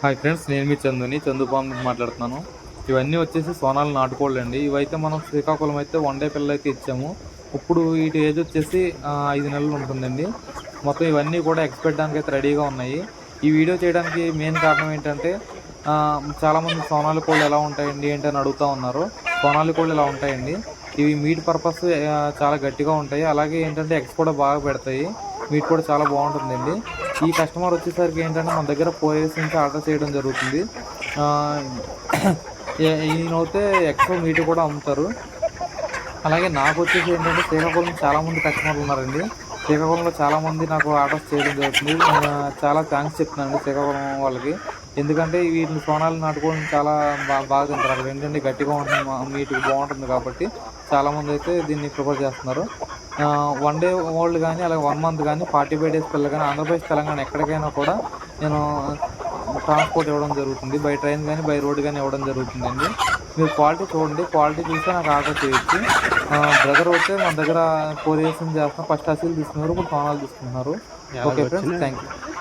Hi friends నేను మీ చందుని. చందుపాం నుంచి మాట్లాడుతున్నాను. ఇవన్నీ వచ్చేసి సోనాలు నాటుకోళ్ళు అండి ఇవైతే మనం శ్రీకాకుళం అయితే వన్ డే పిల్లలు అయితే ఇచ్చాము. ఇప్పుడు వీటి ఏజ్ వచ్చేసి ఐదు నెలలు ఉంటుందండి. మొత్తం ఇవన్నీ కూడా ఎక్స్పెక్ట్ దానికి అయితే రెడీగా ఉన్నాయి. ఈ వీడియో చేయడానికి మెయిన్ కారణం ఏంటంటే చాలామంది సోనాలి కోళ్ళు ఎలా ఉంటాయండి ఏంటి అని అడుగుతూ ఉన్నారు. సోనాలి కోళ్ళు ఎలా ఉంటాయండి? ఇవి మీట్ పర్పస్ చాలా గట్టిగా ఉంటాయి. అలాగే ఏంటంటే ఎగ్స్ కూడా బాగా పెడతాయి. మీట్ కూడా చాలా బాగుంటుందండి. ఈ కస్టమర్ వచ్చేసరికి ఏంటంటే మన దగ్గర పోయేసి నుంచి ఆర్డర్ చేయడం జరుగుతుంది. ఈయనైతే ఎక్స్ట్రా మీట్ కూడా అమ్ముతారు. అలాగే నాకు వచ్చేసి ఏంటంటే శ్రీకాకుళం చాలామంది కస్టమర్లు ఉన్నారండి. శ్రీకాకుళంలో చాలామంది నాకు ఆర్డర్స్ చేయడం జరుగుతుంది. నేను చాలా థ్యాంక్స్ చెప్తున్నాను శ్రీకాకుళం వాళ్ళకి. ఎందుకంటే వీటిని సోనాలు నాటుకోవడం చాలా బా బాగా తింటారు. అక్కడ ఏంటంటే గట్టిగా ఉంటుంది మా- బాగుంటుంది కాబట్టి చాలామంది అయితే దీన్ని ప్రిఫర్ చేస్తున్నారు. వన్ డే ఓల్డ్ కానీ అలాగే వన్ మంత్ కానీ ఫార్టీ ఫైవ్ డేస్ పిల్లలు కానీ ఆంధ్రప్రదేశ్ తెలంగాణ ఎక్కడికైనా కూడా నేను ట్రాన్స్పోర్ట్ ఇవ్వడం జరుగుతుంది. బై ట్రైన్ కానీ బై రోడ్ కానీ ఇవ్వడం జరుగుతుందండి. మీరు క్వాలిటీ చూడండి. క్వాలిటీ చూస్తే నాకు ఆర్డర్ చేయొచ్చు. బ్రదర్ అయితే మన దగ్గర ఫోర్ ఇయర్స్ ఫస్ట్ అసీలు తీసుకున్నారు. ఇప్పుడు సోనాలు తీసుకుంటున్నారు. Okay friends thank you